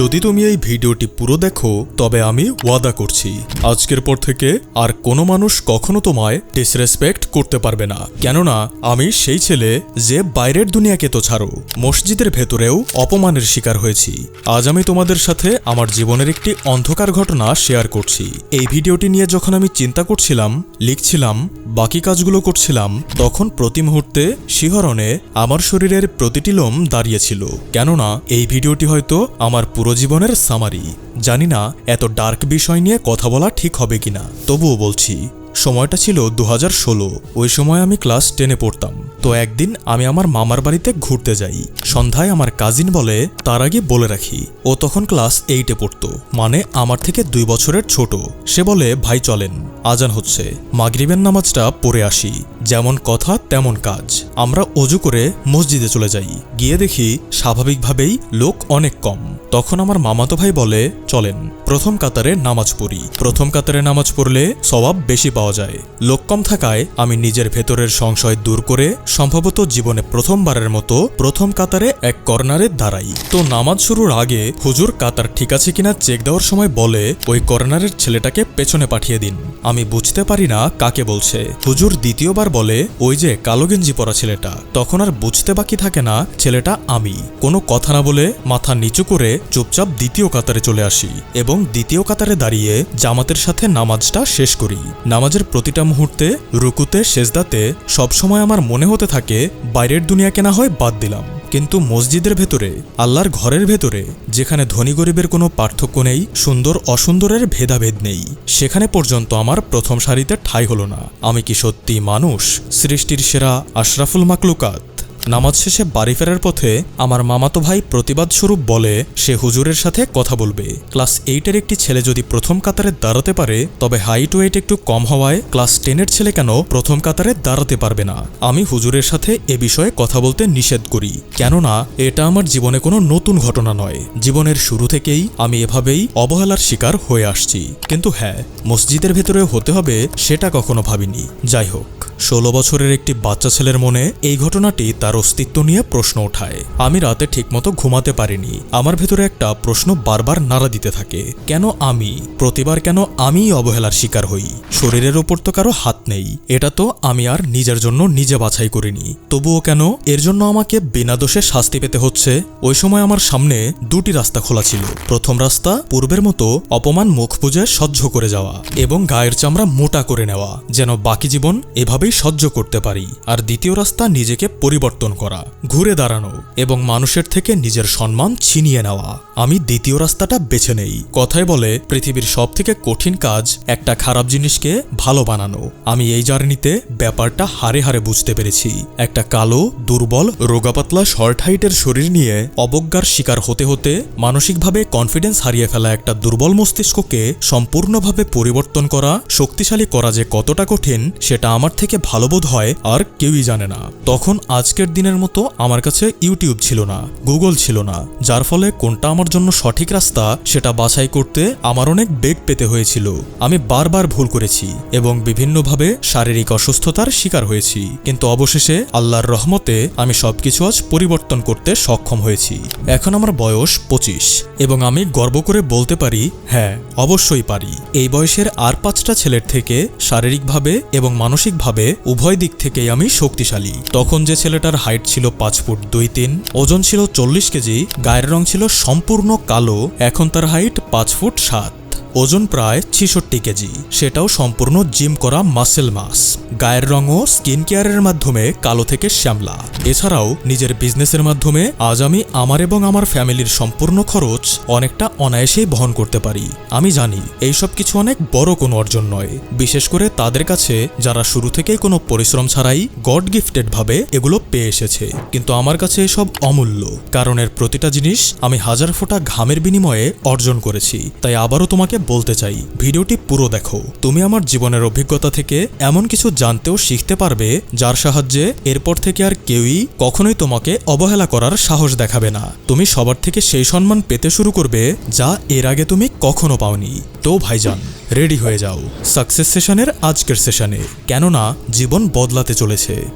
যদি তুমি এই ভিডিওটি পুরো দেখো, তবে আমি ওয়াদা করছি, আজকের পর থেকে আর কোনো মানুষ কখনো তোমায় ডিসরেসপেক্ট করতে পারবে না। কেননা, আমি সেই ছেলে যে বাইরের দুনিয়াকে তো ছাড়ো, মসজিদের ভেতরেও অপমানের শিকার হয়েছি। আজ আমি তোমাদের সাথে আমার জীবনের একটি অন্ধকার ঘটনা শেয়ার করছি। এই ভিডিওটি নিয়ে যখন আমি চিন্তা করছিলাম, লিখছিলাম, বাকি কাজগুলো করছিলাম, তখন প্রতি মুহূর্তে শিহরণে আমার শরীরের প্রতিটি লোম দাঁড়িয়েছিল। কেননা, এই ভিডিওটি হয়তো আমার পুরো জীবনের সামারি জানি না এত ডার্ক বিষয় নিয়ে কথা বলা ঠিক হবে কিনা। তবুও বলছি, সময়টা ছিল দু হাজার ষোলো। ওই সময় আমি ক্লাস টেনে পড়তাম। তো একদিন আমি আমার মামার বাড়িতে ঘুরতে যাই। সন্ধ্যায় আমার কাজিন বলে, তার আগে বলে রাখি। ও তখন ক্লাস এইটে পড়তো। মানে আমার থেকে দুই বছরের ছোট। সে বলে, ভাই চলেন, আজান হচ্ছে। মাগরিবের নামাজটা পড়ে আসি। যেমন কথা, তেমন কাজ। আমরা অজু করে মসজিদে চলে যাই। গিয়ে দেখি, স্বাভাবিকভাবেই লোক অনেক কম। তখন আমার মামাতো ভাই বলে, চলেন, প্রথম কাতারে নামাজ পড়ি। প্রথম কাতারে নামাজ পড়লে সবাব বেশি পাওয়া যায়। লোক কম থাকায় আমি নিজের ভেতরের সংশয় দূর করে সম্ভবত জীবনে প্রথমবারের মতো প্রথম কাতারে এক কর্নারে দাঁড়াই। তো নামাজ শুরুর আগে হুজুর কাতার ঠিক আছে কিনা চেক দেওয়ার সময় বলে, ওই কর্নারের ছেলেটাকে পেছনে পাঠিয়ে দিন। আমি বুঝতে পারি না কাকে বলছে। হুজুর দ্বিতীয়বার বলে, ওই যে কালো গেঞ্জি পরা ছেলেটা। তখন আর বুঝতে বাকি থাকে না, ছেলেটা আমি। কোনো কথা না বলে মাথা নিচু করে চুপচাপ দ্বিতীয় কাতারে চলে আসি এবং দ্বিতীয় কাতারে দাঁড়িয়ে জামাতের সাথে নামাজটা শেষ করি। নামাজের প্রতিটা মুহূর্তে, রুকুতে, সেজদাতে সবসময় আমার মনে হতে থাকে, বাইরের দুনিয়াকে না হয় বাদ দিলাম। কিন্তু মসজিদের ভেতরে, আল্লাহর ঘরের ভেতরে, যেখানে ধনী গরিবের কোনো পার্থক্য নেই, সুন্দর অসুন্দরের ভেদাভেদ নেই, সেখানে পর্যন্ত আমার প্রথম সারিতে ঠাঁই হলো না। আমি কি সত্যি মানুষ? সৃষ্টির সেরা আশরাফুল মাকলুকাত। নামাজ শেষে বাড়ি ফেরার পথে আমার মামাতো ভাই প্রতিবাদ স্বরূপ বলে সে হুজুরের সাথে কথা বলবে। ক্লাস এইটের একটি ছেলে যদি প্রথম কাতারে দাঁড়াতে পারে, তবে হাইট ওয়েট একটু কম হওয়ায় ক্লাস টেনের ছেলে কেন প্রথম কাতারে দাঁড়াতে পারবে না? আমি হুজুরের সাথে এ বিষয়ে কথা বলতে নিষেধ করি। কেননা, এটা আমার জীবনে কোনো নতুন ঘটনা নয়। জীবনের শুরু থেকেই আমি এভাবেই অবহেলার শিকার হয়ে আসছি। কিন্তু হ্যাঁ মসজিদের ভেতরে হতে হবে সেটা কখনো ভাবিনি। যাই হোক, ষোলো বছরের একটি বাচ্চা ছেলের মনে এই ঘটনাটি তার অস্তিত্ব নিয়ে প্রশ্ন ওঠায়। আমি রাতে ঠিকমতো ঘুমাতে পারিনি। আমার ভেতরে একটা প্রশ্ন বারবার নাড়া দিতে থাকে, কেন আমি? প্রতিবার কেন আমিই অবহেলার শিকার হই? শরীরের ওপর তো কারও হাত নেই। এটা তো আমি আর নিজের জন্য নিজে বাছাই করিনি। তবুও কেন? এর জন্য আমাকে বিনা দোষে শাস্তি পেতে হচ্ছে? ওই সময় আমার সামনে দুটি রাস্তা খোলা ছিল। প্রথম রাস্তা, পূর্বের মতো অপমান মুখ বুঝে সহ্য করে যাওয়া এবং গায়ের চামড়া মোটা করে নেওয়া, যেন বাকি জীবন এভাবেই সহ্য করতে পারি। আর দ্বিতীয় রাস্তা, নিজেকে পরিবর্তন করা, ঘুরে দাঁড়ানো এবং মানুষের থেকে নিজের সম্মান ছিনিয়ে নেওয়া। আমি দ্বিতীয় রাস্তাটা বেছে নেই। কথায় বলে, পৃথিবীর সব থেকে কঠিন কাজ একটা খারাপ জিনিসকে ভালো বানানো। আমি এই জার্নিতে ব্যাপারটা হারে হারে বুঝতে পেরেছি। একটা কালো, দুর্বল, রোগাপাতলা শর্ট হাইটের শরীর নিয়ে অবজ্ঞার শিকার হতে হতে মানসিকভাবে কনফিডেন্স হারিয়ে ফেলা একটা দুর্বল মস্তিষ্ককে সম্পূর্ণভাবে পরিবর্তন করা, শক্তিশালী করা যে কতটা কঠিন, সেটা আমার থেকে ভালো বোধ হয় আর কেউই জানে না। তখন আজকের দিনের মতো আমার কাছে ইউটিউব ছিল না, গুগল ছিল না, যার ফলে কোনটা আমার জন্য সঠিক রাস্তা সেটা বাছাই করতে আমার অনেক বেগ পেতে হয়েছিল। আমি বারবার ভুল করেছি এবং বিভিন্নভাবে শারীরিক অসুস্থতার শিকার হয়েছি। কিন্তু অবশেষে আল্লাহর রহমতে আমি সবকিছু আজ পরিবর্তন করতে সক্ষম হয়েছি। এখন আমার বয়স পঁচিশ এবং আমি গর্ব করে বলতে পারি হ্যাঁ অবশ্যই পারি। এই বয়সের আর পাঁচটা ছেলের থেকে শারীরিকভাবে এবং মানসিকভাবে উভয় দিক থেকেই আমি শক্তিশালী। তখন যে ছেলেটার হাইট ছিল পাঁচ ফুট দুই তিন, ওজন ছিল চল্লিশ কেজি, গায়ের রং ছিল সম্পূর্ণ কালো, এখন তার হাইট পাঁচ ফুট সাত। ওজন প্রায় ছিষট্টি কেজি। সেটাও সম্পূর্ণ জিম করা মাসেল মাস। গায়ের রঙও স্কিন কেয়ারের মাধ্যমে কালো থেকে শ্যামলা। এছাড়াও নিজের বিজনেসের মাধ্যমে আজ আমি আমার এবং আমার ফ্যামিলির সম্পূর্ণ খরচ অনেকটা অনায়াসেই বহন করতে পারি। আমি জানি এইসব কিছু অনেক বড় কোনো অর্জন নয়। বিশেষ করে তাদের কাছে যারা শুরু থেকেই কোনো পরিশ্রম ছাড়াই গড গিফটেড ভাবে এগুলো পেয়ে এসেছে। কিন্তু আমার কাছে এসব অমূল্য, কারণ এর প্রতিটা জিনিস আমি হাজার ফোঁটা ঘামের বিনিময়ে অর্জন করেছি। তাই আবারও তোমাকে বলতে চাই, ভিডিওটি পুরো দেখো। তুমি আমার জীবনের অভিজ্ঞতা থেকে এমন কিছু জানতেও শিখতে পারবে, যার সাহায্যে এরপর থেকে আর কেউই কখনোই তোমাকে অবহেলা করার সাহস দেখাবে না। তুমি সবার থেকে সেই সম্মান পেতে শুরু করবে, যা এর আগে তুমি কখনো পাওনি। তো ভাইজান, রেডি হয়ে যাও। সাকসেস সেশনের আজকের সেশনে। কেননা, জীবন বদলাতে চলেছে।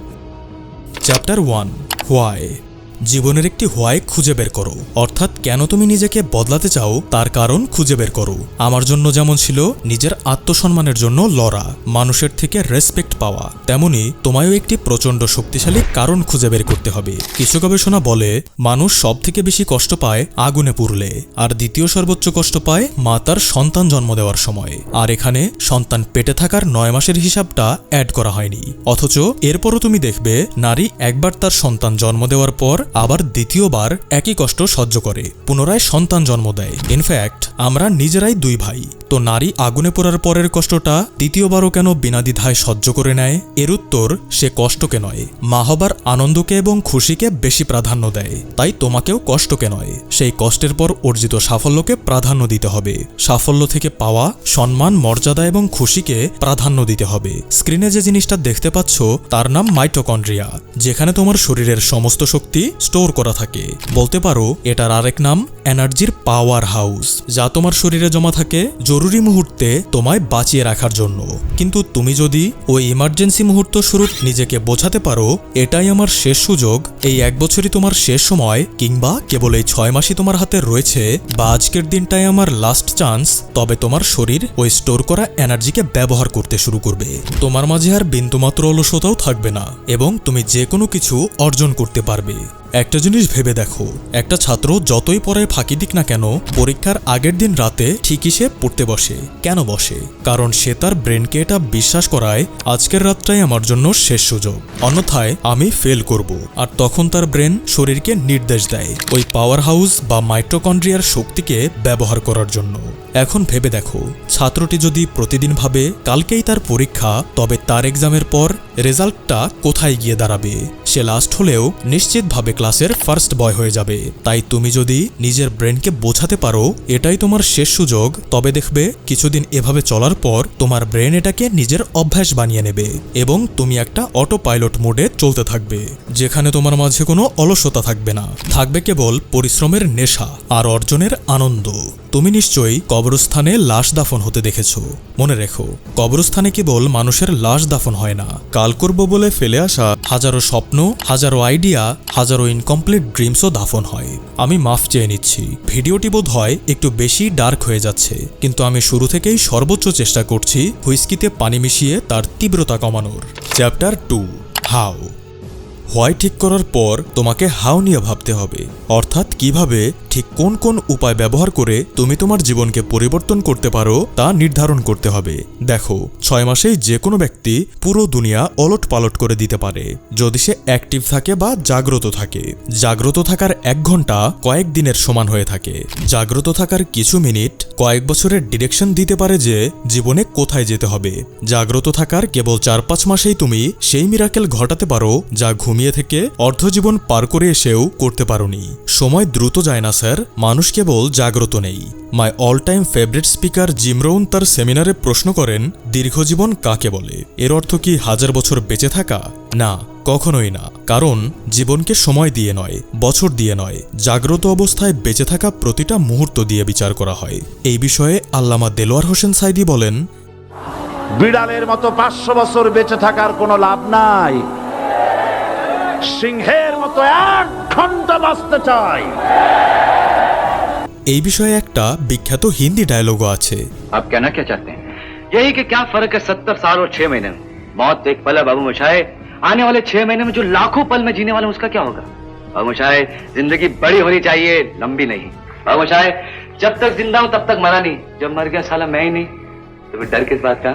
Chapter one, why? জীবনের একটি হোয়াই খুঁজে বের করো। অর্থাৎ কেন তুমি নিজেকে বদলাতে চাও, তার কারণ খুঁজে বের করো। আমার জন্য যেমন ছিল, নিজের আত্মসম্মানের জন্য লড়া, মানুষের থেকে রেসপেক্ট পাওয়া। তেমনি তোমায়ও একটি প্রচণ্ড শক্তিশালী কারণ খুঁজে বের করতে হবে। কিছু গবেষণা বলে, মানুষ সব থেকে বেশি কষ্ট পায় আগুনে পুড়লে, আর দ্বিতীয় সর্বোচ্চ কষ্ট পায় মা তার সন্তান জন্ম দেওয়ার সময়। আর এখানে সন্তান পেটে থাকার নয় মাসের হিসাবটা অ্যাড করা হয়নি। অথচ এরপরও তুমি দেখবে, নারী একবার তার সন্তান জন্ম দেওয়ার পর আবার দ্বিতীয়বার একই কষ্ট সহ্য করে, পুনরায় সন্তান জন্ম দেয়। ইনফ্যাক্ট আমরা নিজেরাই দুই ভাই। তো নারী আগুনে পোড়ার পরের কষ্টটা দ্বিতীয়বারও কেন বিনা দ্বিধায় সহ্য করে নেয়? এর উত্তর, সে কষ্টকে নয়। মা হবার আনন্দকে এবং খুশিকে বেশি প্রাধান্য দেয়। তাই তোমাকেও কষ্টকে নয়। সেই কষ্টের পর অর্জিত সাফল্যকে প্রাধান্য দিতে হবে। সাফল্য থেকে পাওয়া সম্মান, মর্যাদা এবং খুশিকে প্রাধান্য দিতে হবে। স্ক্রিনে যে জিনিসটা দেখতে পাচ্ছ, তার নাম মাইটোকন্ড্রিয়া, যেখানে তোমার শরীরের সমস্ত শক্তি স্টোর করা থাকে। বলতে পারো, এটার আরেক নাম এনার্জির পাওয়ার হাউস, যা তোমার শরীরে জমা থাকে জরুরি মুহূর্তে তোমায় বাঁচিয়ে রাখার জন্য। কিন্তু তুমি যদি ওই ইমার্জেন্সি মুহূর্ত শুরু নিজেকে বোঝাতে পারো, এটাই আমার শেষ সুযোগ। এই এক বছরই তোমার শেষ সময়, কিংবা কেবল এই ছয় মাসই তোমার হাতে রয়েছে, বা আজকের দিনটাই আমার লাস্ট চান্স তবে তোমার শরীর ওই স্টোর করা এনার্জিকে ব্যবহার করতে শুরু করবে। তোমার মাঝে আর বিন্দুমাত্র অলসতাও থাকবে না, এবং তুমি যে কোনো কিছু অর্জন করতে পারবে। একটা জিনিস ভেবে দেখো। একটা ছাত্র যতই পড়ায় ফাঁকি দিক না কেন, পরীক্ষার আগের দিন রাতে ঠিকই সে পড়তে বসে। কেন বসে? কারণ সে তার ব্রেনকে এটা বিশ্বাস করায়, আজকের রাতটাই আমার জন্য শেষ সুযোগ। অন্যথায় আমি ফেল করব। আর তখন তার ব্রেন শরীরকে নির্দেশ দেয় ওই পাওয়ার হাউস বা মাইটোকন্ড্রিয়ার শক্তিকে ব্যবহার করার জন্য। এখন ভেবে দেখো, ছাত্রটি যদি প্রতিদিন ভাবে, কালকেই তার পরীক্ষা, তবে তার এক্সামের পর রেজাল্টটা কোথায় গিয়ে দাঁড়াবে? সে লাস্ট হলেও নিশ্চিতভাবে ক্লাসের ফার্স্ট বয় হয়ে যাবে। তাই তুমি যদি নিজের ব্রেনকে বোঝাতে পারো, এটাই তোমার শেষ সুযোগ। তবে দেখবে, কিছুদিন এভাবে চলার পর তোমার ব্রেন এটাকে নিজের অভ্যাস বানিয়ে নেবে এবং তুমি একটা অটো পাইলট মোডে চলতে থাকবে, যেখানে তোমার মাঝে কোনো অলসতা থাকবে না। থাকবে কেবল পরিশ্রমের নেশা আর অর্জনের আনন্দ। তুমি নিশ্চয়ই কবরস্থানে লাশ দাফন হতে দেখেছ। মনে রেখো, কবরস্থানে কেবল মানুষের লাশ দাফন হয় না। কাল করব বলে ফেলে আসা হাজারো স্বপ্ন, হাজারো আইডিয়া, হাজারো ইনকমপ্লিট ড্রিমসও দাফন হয়। আমি মাফ চেয়ে নিচ্ছি। ভিডিওটি বোধ হয় একটু বেশি ডার্ক হয়ে যাচ্ছে। কিন্তু আমি শুরু থেকেই সর্বোচ্চ চেষ্টা করছি হুইস্কিতে পানি মিশিয়ে তার তীব্রতা কমানোর। চ্যাপ্টার টু হাও হোয়াই ঠিক করার পর তোমাকে হাও নিয়ে ভাবতে হবে। অর্থাৎ কীভাবে ঠিক কোন কোন উপায় ব্যবহার করে তুমি তোমার জীবনকে পরিবর্তন করতে পারো তা নির্ধারণ করতে হবে। দেখো, ছয় মাসেই যে কোনো ব্যক্তি পুরো দুনিয়া অলট পালট করে দিতে পারে। যদি সে অ্যাক্টিভ থাকে বা জাগ্রত থাকে। জাগ্রত থাকার এক ঘণ্টা কয়েক দিনের সমান হয়ে থাকে। জাগ্রত থাকার কিছু মিনিট কয়েক বছরের ডিরেকশন দিতে পারে যে জীবনে কোথায় যেতে হবে। জাগ্রত থাকার কেবল চার পাঁচ মাসেই তুমি সেই মিরাকেল ঘটাতে পারো যা ঘুমিয়ে থেকে অর্ধজীবন পার করে এসেও করতে পারোনি। সময় দ্রুত যায় না স্যার, মানুষ কেবল জাগ্রত নেই। My all time favourite speaker Jim Rohn তার সেমিনারে প্রশ্ন করেন, দীর্ঘজীবন কাকে বলে? এর অর্থ কি হাজার বছর বেঁচে থাকা? না, কখনোই না। কারণ, জীবনকে সময় দিয়ে নয়, বছর দিয়ে নয়। জাগ্রত অবস্থায় বেঁচে থাকা প্রতিটা মুহূর্ত দিয়ে বিচার করা হয়। এই বিষয়ে আল্লামা দেলোয়ার হোসেন সাইদি বলেন, বিড়ালের মতো পাঁচশো বছর বেঁচে থাকার কোনো লাভ নাই। সিংহের মতো এক ঘন্টা বাঁচতে চাই এই বিষয়ে একটা বিখ্যাত হিন্দি ডায়লগও আছে आप कहना क्या चाहते हैं यही कि क्या फर्क है सत्तर साल और छह महीने में मौत एक पल है बाबू मशाए आने वाले छह महीने में जो लाखों पल में जीने वाले हैं, उसका क्या होगा बाबू मशाए जिंदगी बड़ी होनी चाहिए लंबी नहीं बाबू मशाए जब तक जिंदा हूं तब तक मरा नहीं जब मर गया साला मैं ही नहीं तो फिर डर किस बात का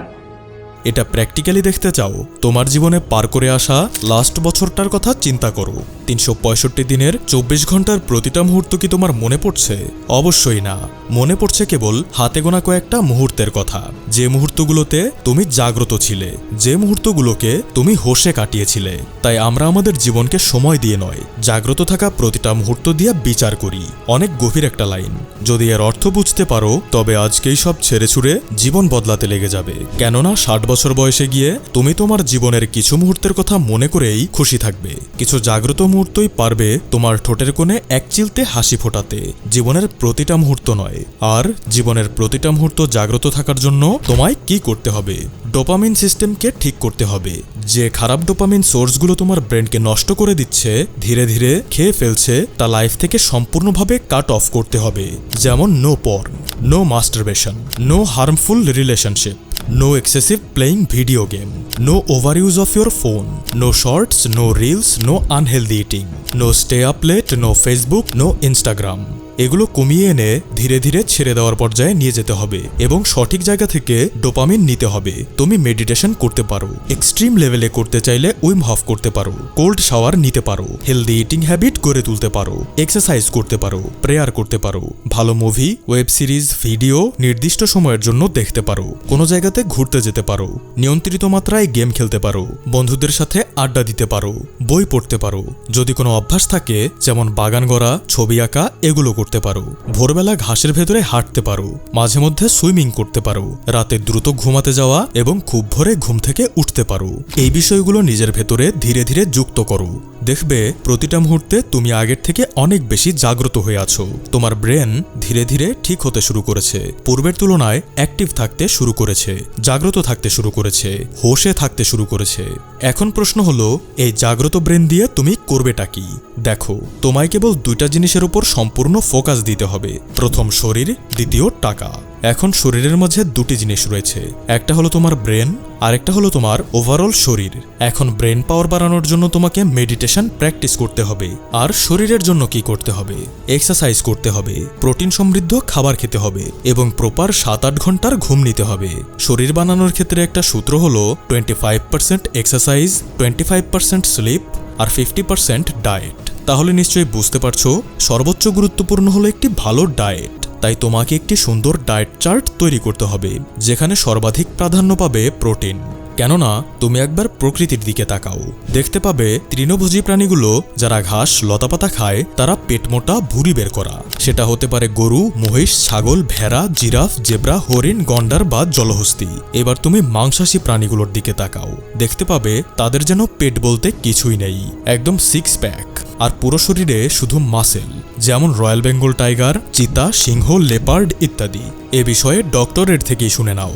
এটা প্র্যাকটিক্যালি দেখতে চাও। তোমার জীবনে পার করে আসা লাস্ট বছরটার কথা চিন্তা করো। তিনশো পঁয়ষট্টি দিনের চব্বিশ ঘণ্টার প্রতিটা মুহূর্ত কি তোমার মনে পড়ছে? অবশ্যই না। মনে পড়ছে কেবল হাতে গোনা কয়েকটা মুহূর্তের কথা। যে মুহূর্তগুলোতে তুমি জাগ্রত ছিলে, যে মুহূর্তগুলোকে তুমি হোসে কাটিয়েছিলে। তাই আমরা আমাদের জীবনকে সময় দিয়ে নয়, জাগ্রত থাকা প্রতিটা মুহূর্ত দিয়ে বিচার করি। অনেক গভীর একটা লাইন। যদি এর অর্থ বুঝতে পারো, তবে আজকেই সব ছেড়ে ছুড়ে জীবন বদলাতে লেগে যাবে। কেননা ষাট বছর বয়সে গিয়ে তুমি তোমার জীবনের কিছু মুহূর্তের কথা মনে করেই খুশি থাকবে। কিছু জাগ্রত মুহূর্তই পারবে তোমার ঠোঁটের কোণে এক চিলতে হাসি ফোটাতে। জীবনের প্রতিটা মুহূর্ত নয়। আর জীবনের প্রতিটা মুহূর্ত জাগ্রত থাকার জন্য তোমায় কি করতে হবে? ডোপামিন সিস্টেমকে ঠিক করতে হবে। যে খারাপ ডোপামিন সোর্সগুলো তোমার ব্রেনকে নষ্ট করে দিচ্ছে, ধীরে ধীরে খেয়ে ফেলছে, তা লাইফ থেকে সম্পূর্ণভাবে কাট অফ করতে হবে। যেমন no porn, no masturbation, no harmful relationship. No excessive playing video game. No overuse of your phone. No shorts, no reels, no unhealthy eating. No stay up late, no Facebook, no Instagram. এগুলো কমিয়ে এনে ধীরে ধীরে ছেড়ে দেওয়ার পর্যায়ে নিয়ে যেতে হবে এবং সঠিক জায়গা থেকে ডোপামিন নিতে হবে। তুমি মেডিটেশন করতে পারো। এক্সট্রিম লেভেলে করতে চাইলে উইম হাফ করতে পারো। কোল্ড শাওয়ার নিতে পারো। হেলদি ইটিং হ্যাবিট গড়ে তুলতে পারো। এক্সারসাইজ করতে পারো। প্রেয়ার করতে পারো। ভালো মুভি, ওয়েব সিরিজ, ভিডিও নির্দিষ্ট সময়ের জন্য দেখতে পারো। কোনো জায়গাতে ঘুরতে যেতে পারো। নিয়ন্ত্রিত মাত্রায় গেম খেলতে পারো। বন্ধুদের সাথে আড্ডা দিতে পারো। বই পড়তে পারো। যদি কোনো অভ্যাস থাকে, যেমন বাগান গড়া, ছবি আঁকা, এগুলো করতে পারো। ভোরবেলা ঘাসের ভেতরে হাঁটতে পারো। মাঝে মধ্যে সুইমিং করতে পারো। রাতে দ্রুত ঘুমাতে যাওয়া এবং খুব ভোরে ঘুম থেকে উঠতে পারো। এই বিষয়গুলো নিজের ভেতরে ধীরে ধীরে যুক্ত করো। দেখবে, প্রতিটা মুহূর্তে তুমি আগের থেকে অনেক বেশি জাগ্রত হয়ে আছো। তোমার ব্রেন ধীরে ধীরে ঠিক হতে শুরু করেছে। পূর্বের তুলনায় অ্যাক্টিভ থাকতে শুরু করেছে, জাগ্রত থাকতে শুরু করেছে, হোশে থাকতে শুরু করেছে। এখন প্রশ্ন হলো, এই জাগ্রত ব্রেন দিয়ে তুমি করবেটা কি? দেখো, তোমায় কেবল দুইটা জিনিসের উপর সম্পূর্ণ ফোকাস দিতে হবে। প্রথম শরীর, দ্বিতীয় টাকা। এখন শরীরের মাঝে দুটি জিনিস রয়েছে। একটা হলো তোমার ব্রেন আরেকটা হলো তোমার ওভারঅল শরীর। এখন ব্রেন পাওয়ার বাড়ানোর জন্য তোমাকে মেডিটেশন প্র্যাকটিস করতে হবে। আর শরীরের জন্য কি করতে হবে? এক্সারসাইজ করতে হবে। প্রোটিন সমৃদ্ধ খাবার খেতে হবে। এবং প্রপার সাত আট ঘণ্টার ঘুম নিতে হবে। শরীর বানানোর ক্ষেত্রে একটা সূত্র হলো twenty five percent exercise twenty five percent sleep আর ফিফটি পার্সেন্ট ডায়েট তাহলে নিশ্চয়ই বুঝতে পারছ, সর্বোচ্চ গুরুত্বপূর্ণ হলো একটি ভালো ডায়েট তাই তোমাকে একটি সুন্দর ডায়েট চার্ট তৈরি করতে হবে যেখানে সর্বাধিক প্রাধান্য পাবে প্রোটিন। কেননা, তুমি একবার প্রকৃতির দিকে তাকাও। দেখতে পাবে তৃণভোজী প্রাণীগুলো, যারা ঘাস, লতাপাতা খায়, তারা পেটমোটা ভুরি বের করা। সেটা হতে পারে গরু, মহিষ, ছাগল, ভেড়া, জিরাফ, জেব্রা, হরিণ, গন্ডার বা জলহস্তি। এবার তুমি মাংসাশী প্রাণীগুলোর দিকে তাকাও। দেখতে পাবে তাদের যেন পেট বলতে কিছুই নেই। একদম সিক্স প্যাক আর পুরো শরীরে শুধু মাসেল যেমন রয়্যাল বেঙ্গল টাইগার, চিতা, সিংহ, লেপার্ড ইত্যাদি। এ বিষয়ে ডক্টরের থেকেই শুনে নাও।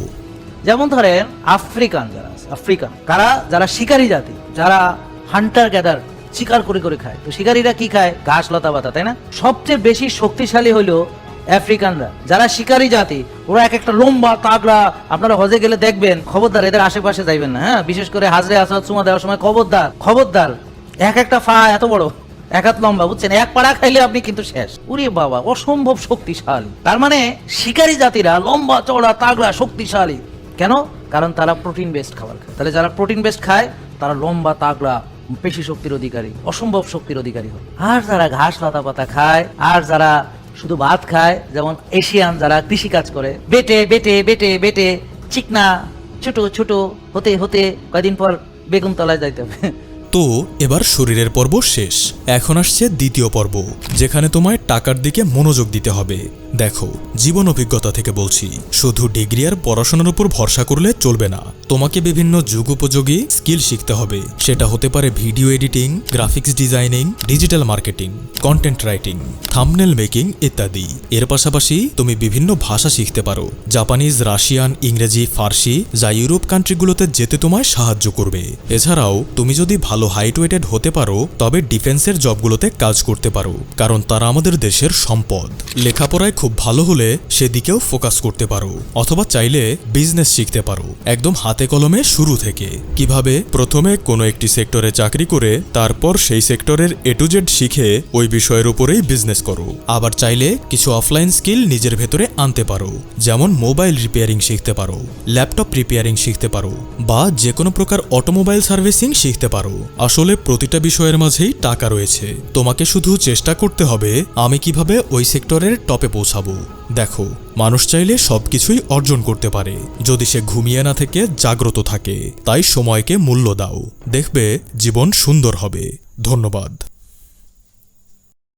যেমন ধরেন আফ্রিকান যারা আছে, আফ্রিকান কারা? যারা শিকারী জাতি যারা হান্টার গ্যাদার শিকার করে করে খায়। তো শিকারীরা কি খায়? ঘাস লতা পাতা তাই না? সবচেয়ে বেশি শক্তিশালী হলো আফ্রিকানরা। যারা শিকারী জাতি ওরা এক একটা লম্বা তাগড়া আপনারা হজে গেলে দেখবেন খবরদার এদের আশেপাশে যাইবেন না হ্যাঁ? বিশেষ করে হাজরে আসাদ সুমা দেওয়ার সময় খবরদার খবরদার এক একটা ফা এত বড় এক হাত লম্বা বুঝছেন? এক পাড়া খাইলে আপনি কিন্তু শেষ। উরে বাবা অসম্ভব শক্তিশালী। তার মানে শিকারী জাতিরা লম্বা চওড়া তাগড়া শক্তিশালী। কেন? কারণ তারা প্রোটিন বেসড খাবার খায়। তাহলে যারা প্রোটিন বেসড খায়, তারা লম্বা, তাগড়া, পেশি শক্তির অধিকারী, অসম্ভব শক্তির অধিকারী হয়। আর যারা ঘাস লতা পাতা খায়, আর যারা শুধু ভাত খায়, যেমন এশিয়ান যারা কৃষি কাজ করে, বেটে বেটে বেটে বেটে, চিকনা, ছোট ছোট, হতে হতে কয়েকদিন পর বেগুন তলায় যাইতে হবে। তো এবার শরীরের পর্ব শেষ। এখন আসছে দ্বিতীয় পর্ব, যেখানে তোমায় টাকার দিকে মনোযোগ দিতে হবে। দেখো, জীবন অভিজ্ঞতা থেকে বলছি, শুধু ডিগ্রি আর পড়াশোনার উপর ভরসা করলে চলবে না। তোমাকে বিভিন্ন যুগোপযোগী স্কিল শিখতে হবে। সেটা হতে পারে video editing, graphics designing, digital marketing, content writing, thumbnail making ইত্যাদি। এর পাশাপাশি তুমি বিভিন্ন ভাষা শিখতে পারো। জাপানিজ, রাশিয়ান, ইংরেজি, ফার্সি, যা ইউরোপ কান্ট্রিগুলোতে যেতে তোমায় সাহায্য করবে। এছাড়াও, তুমি যদি ভালো হাইট ওয়েটেড হতে পারো, তবে ডিফেন্সের জবগুলোতে কাজ করতে পারো, কারণ তারা আমাদের দেশের সম্পদ। লেখাপড়ায় খুব ভালো হলে সেদিকেও ফোকাস করতে পারো, অথবা চাইলে বিজনেস শিখতে পারো। একদম হাতে কলমে শুরু থেকে। কীভাবে? প্রথমে কোনো একটি সেক্টরে চাকরি করে, তারপর সেই সেক্টরের এ টু জেড শিখে ওই বিষয়ের উপরেই বিজনেস করো। আবার চাইলে কিছু অফলাইন স্কিল নিজের ভেতরে আনতে পারো, যেমন মোবাইল রিপেয়ারিং শিখতে পারো, ল্যাপটপ রিপেয়ারিং শিখতে পারো, বা যে কোনো প্রকার অটোমোবাইল সার্ভিসিং শিখতে পারো। আসলে প্রতিটা বিষয়ের মাঝেই টাকা রয়েছে। তোমাকে শুধু চেষ্টা করতে হবে আমি কীভাবে ওই সেক্টরের টপে পৌঁছাবো। দেখো, মানুষ চাইলে সব কিছুই অর্জন করতে পারে, যদি সে ঘুমিয়ে না থেকে জাগ্রত থাকে। তাই সময়কে মূল্য দাও। দেখবে জীবন সুন্দর হবে। ধন্যবাদ।